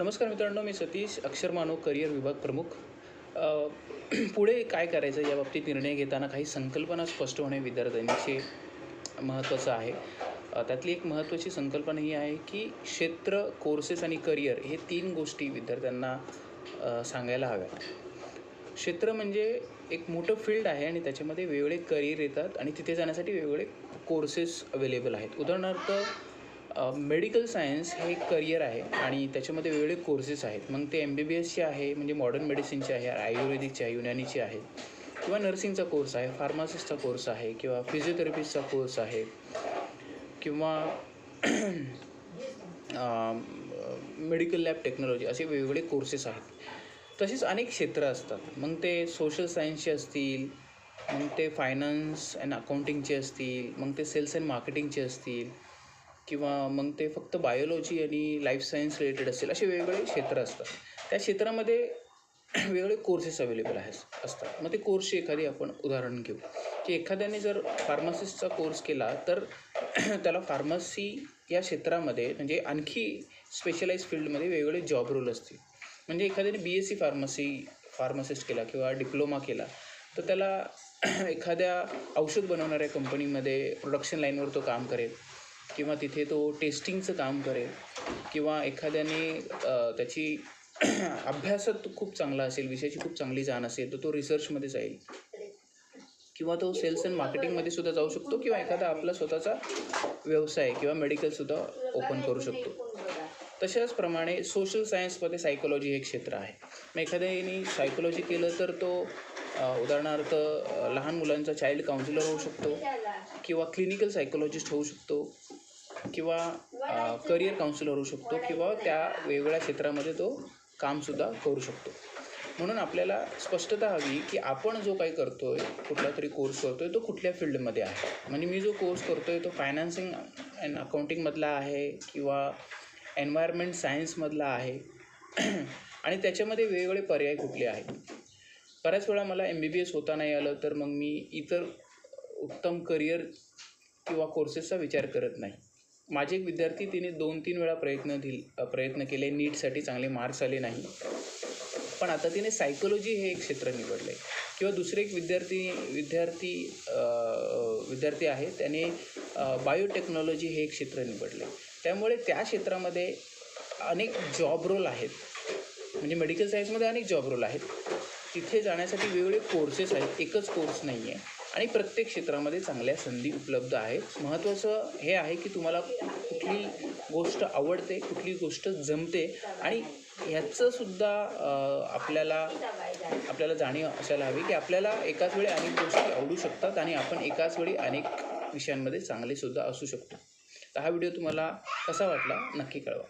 नमस्कार मित्रांनो मी सतीश अक्षर मानव करिअर विभाग प्रमुख. पुढे काय करायचं या बाबतीत निर्णय घेताना काही संकल्पना स्पष्ट होणे विद्यार्थ्यांचे महत्त्वाचं आहे. त्यातली एक महत्त्वाची संकल्पना ही आहे की क्षेत्र कोर्सेस आणि करिअर हे तीन गोष्टी विद्यार्थ्यांना सांगायला हव्यात. क्षेत्र म्हणजे एक मोठं फील्ड आहे आणि त्याच्यामध्ये वेगवेगळे करिअर येतात आणि तिथे जाण्यासाठी वेगवेगळे कोर्सेस अवेलेबल आहेत. उदाहरणार्थ मेडिकल सायन्स हे एक करिअर आहे आणि त्याच्यामध्ये वेगवेगळे कोर्सेस आहेत. मग ते एम बी बी एसचे आहे म्हणजे मॉडर्न मेडिसिनचे आहे आयुर्वेदिकचे आहे युनानीचे आहे. किंवा नर्सिंगचा कोर्स आहे फार्मासिस्टचा कोर्स आहे किंवा फिजिओथेरपिस्टचा कोर्स आहे. किंवा मेडिकल लॅब टेक्नॉलॉजी असे वेगवेगळे कोर्सेस आहेत. तसेच अनेक क्षेत्र असतात. मग ते सोशल सायन्सचे असतील मग ते फायनान्स अँड अकाउंटिंगचे असतील मग ते सेल्स अँड मार्केटिंगचे असतील किंवा मग ते फक्त बायोलॉजी आणि लाईफ सायन्स रिलेटेड असेल असे वेगवेगळे क्षेत्र असतात. त्या क्षेत्रामध्ये वेगवेगळे कोर्सेस अवेलेबल आहेत असतात. मग ते कोर्सची एखादी आपण उदाहरण घेऊ. की एखाद्याने जर फार्मासिस्टचा कोर्स केला तर त्याला फार्मसी या क्षेत्रामध्ये म्हणजे आणखी स्पेशलाइज फील्डमध्ये वेगवेगळे जॉब रोल असतील. म्हणजे एखाद्याने B S C pharmacy pharmacist केला किंवा डिप्लोमा केला तर त्याला एखाद्या औषध बनवणाऱ्या कंपनीमध्ये प्रोडक्शन लाईनवर तो काम करेल. किंवा तिथे तो टेस्टिंगचं काम करेल किंवा एखाद्याने त्याची अभ्यासात खूप चांगला असेल विषयाची खूप चांगली जाण असेल तर तो रिसर्चमध्ये जाईल. किंवा तो सेल्स अँड मार्केटिंगमध्ये सुद्धा जाऊ शकतो किंवा एखादा आपला स्वतःचा व्यवसाय किंवा मेडिकलसुद्धा ओपन करू शकतो. तशाच प्रमाणे सोशल सायन्समध्ये सायकोलॉजी हे क्षेत्र आहे. मग एखाद्याने सायकोलॉजी केलं तर तो उदाहरणार्थ लहान मुलांचा चाइल्ड काउन्सिलर होऊ शकतो किंवा क्लिनिकल सायकोलॉजिस्ट होऊ शकतो. किंवा करिअर काउन्सिलर होऊ शकतो किंवा त्या वेगवेगळ्या क्षेत्रामध्ये तो कामसुद्धा करू शकतो. म्हणून आपल्याला स्पष्टता हवी की आपण जो काही करतो आहे कुठला तरी कोर्स करतो आहे तो कुठल्या फील्डमध्ये आहे? म्हणजे मी जो कोर्स करतो आहे तो फायनान्सिंग अँड अकाउंटिंगमधला आहे किंवा एन्व्हायरमेंट सायन्समधला आहे? आणि त्याच्यामध्ये वेगवेगळे पर्याय कुठले आहेत? बऱ्याच वेळा मला एम बी बी एस होता नाही आलं तर मग मी इतर उत्तम करिअर किंवा कोर्सेसचा विचार करत नाही. माझे एक विद्यार्थी तिने दोन तीन वेळा प्रयत्न दिल प्रयत्न केले नीटसाठी चांगले मार्क्स आले नाही. पण आता तिने सायकोलॉजी हे एक क्षेत्र निवडलं आहे किंवा दुसरे एक विद्यार्थी विद्यार्थी विद्यार्थी आहे त्याने बायोटेक्नॉलॉजी हे एक क्षेत्र निवडलं आहे त्यामुळे त्या क्षेत्रामध्ये अनेक जॉब रोल आहेत. म्हणजे मेडिकल सायन्समध्ये अनेक जॉब रोल आहेत. तिथे जाण्यासाठी वेगवेगळे कोर्सेस आहेत. एकच कोर्स नाही आहे आणि प्रत्येक क्षेत्रामध्ये चांगल्या संधी उपलब्ध आहेत. महत्त्वाचं हे आहे की तुम्हाला कुठली गोष्ट आवडते कुठली गोष्ट जमते आणि ह्याचंसुद्धा आपल्याला आपल्याला जाणीव असायला हवी की आपल्याला एकाच वेळी अनेक गोष्टी आवडू शकतात आणि आपण एकाच वेळी अनेक विषयांमध्ये चांगलेसुद्धा असू शकतो. तर हा व्हिडिओ तुम्हाला कसा वाटला नक्की कळवा.